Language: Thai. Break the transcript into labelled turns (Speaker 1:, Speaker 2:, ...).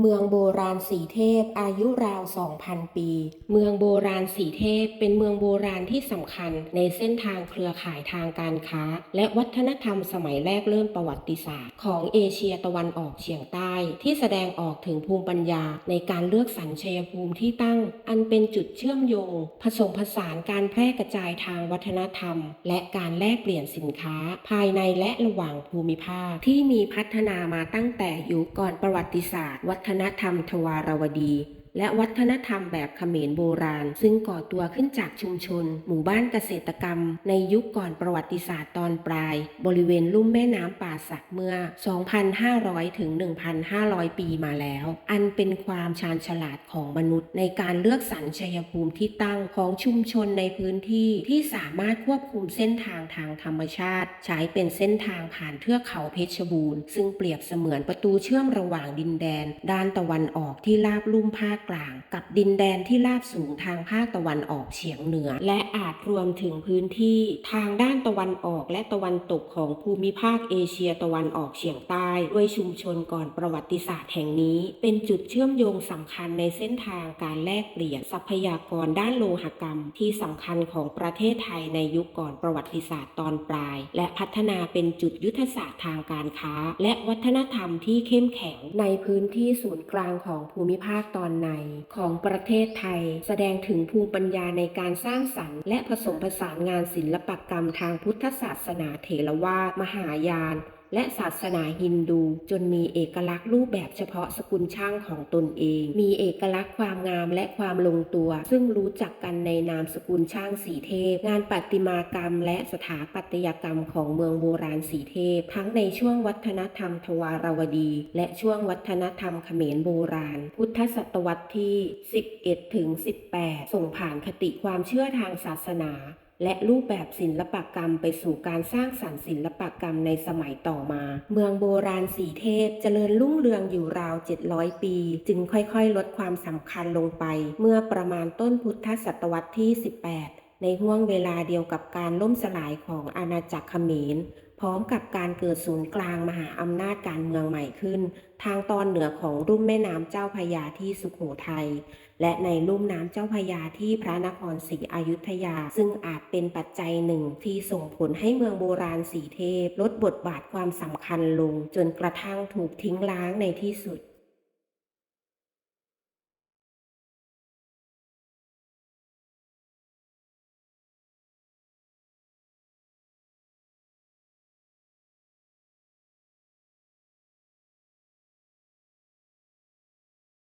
Speaker 1: เมืองโบราณสีเทพอายุราว 2,000 ปี เมืองโบราณสีเทพเป็นเมืองโบราณที่สำคัญในเส้นทางเครือข่ายทางการค้า และวัฒนธรรมสมัยแรกเริ่มประวัติศาสตร์ ของเอเชียตะวันออกเฉียงใต้ ที่แสดงออกถึงภูมิปัญญาในการเลือกสรรชัยภูมิที่ตั้ง อันเป็นจุดเชื่อมโยง ผสมผสานการแพร่กระจายทางวัฒนธรรม และการแลกเปลี่ยนสินค้า ภายในและระหว่างภูมิภาคที่มีพัฒนามาตั้งแต่ยุคก่อนประวัติศาสตร์วัฒนธรรมทวารวดี และวัฒนธรรมแบบเขมรโบราณ ซึ่งก่อตัวขึ้นจากชุมชน หมู่บ้านเกษตรกรรม ในยุคก่อนประวัติศาสตร์ตอนปลาย บริเวณลุ่มแม่น้ำป่าสักเมื่อ 2,500 ถึง 1,500 ปีมาแล้ว อันเป็นความชาญฉลาดของมนุษย์ ในการเลือกสรรชัยภูมิที่ตั้งของชุมชนในพื้นที่ที่สามารถควบคุมเส้นทางทางธรรมชาติ ใช้เป็นเส้นทางผ่านเทือกเขาเพชรบูรณ์ซึ่งเปรียบเสมือนประตูเชื่อมระหว่างดินแดน ด้านตะวันออกที่ราบลุ่มภาคกลาง กับดินแดนที่ราบสูงทางภาคตะวันออกเฉียงเหนือ และอาจรวมถึงพื้นที่ทางด้านตะวันออกและตะวันตกของภูมิภาคเอเชียตะวันออกเฉียงใต้ด้วยชุมชนก่อนประวัติศาสตร์แห่งนี้ เป็นจุดเชื่อมโยงสำคัญในเส้นทางการแลกเปลี่ยนทรัพยากรด้านโลหกรรม ที่สำคัญของประเทศไทยในยุคก่อนประวัติศาสตร์ตอนปลาย และพัฒนาเป็นจุดยุทธศาสตร์ทางการค้า และวัฒนธรรมที่เข้มแข็งในพื้นที่ศูนย์กลางของภูมิภาคตอนในของประเทศไทย แสดงถึงภูมิปัญญาในการสร้างสรรค์ และผสมผสานงานศิลปกรรมทางพุทธศาสนาเถรวาทมหายานและศาสนาฮินดูจนมีเอกลักษณ์รูปแบบเฉพาะสกุลช่างของตนเอง มีเอกลักษณ์ความงามและความลงตัว ซึ่งรู้จักกันในนามสกุลช่างสีเทพ งานประติมากรรม และสถาปัตยกรรมของเมืองโบราณสีเทพ ทั้งในช่วงวัฒนธรรมทวารวดี และช่วงวัฒนธรรมเขมรโบราณ พุทธศตวรรษที่ 11ถึง18 ส่งผ่านคติความเชื่อทางศาสนา และรูปแบบศิลปกรรมไปสู่การสร้างสรรค์ศิลปกรรมในสมัยต่อมา เมืองโบราณสีเทพเจริญรุ่งเรืองอยู่ราว 700 ปี จึงค่อยๆ ลดความสำคัญลงไป เมื่อประมาณต้นพุทธศตวรรษที่ 18 ในห่วงเวลาเดียวกับการล่มสลายของอาณาจักรเขมร พร้อมกับการเกิดศูนย์กลางมหาอำนาจการเมืองใหม่ขึ้น ทางตอนเหนือของรุ่มแม่น้ำเจ้าพยาที่สุโขทัยและในลุ่มน้ำเจ้าพยาที่พระนครศรีอยุธยา ซึ่งอาจเป็นปัจจัยหนึ่งที่ส่งผลให้เมืองโบราณสีเทพ ลดบทบาทความสำคัญลง จนกระทั่งถูกทิ้งล้างในที่สุด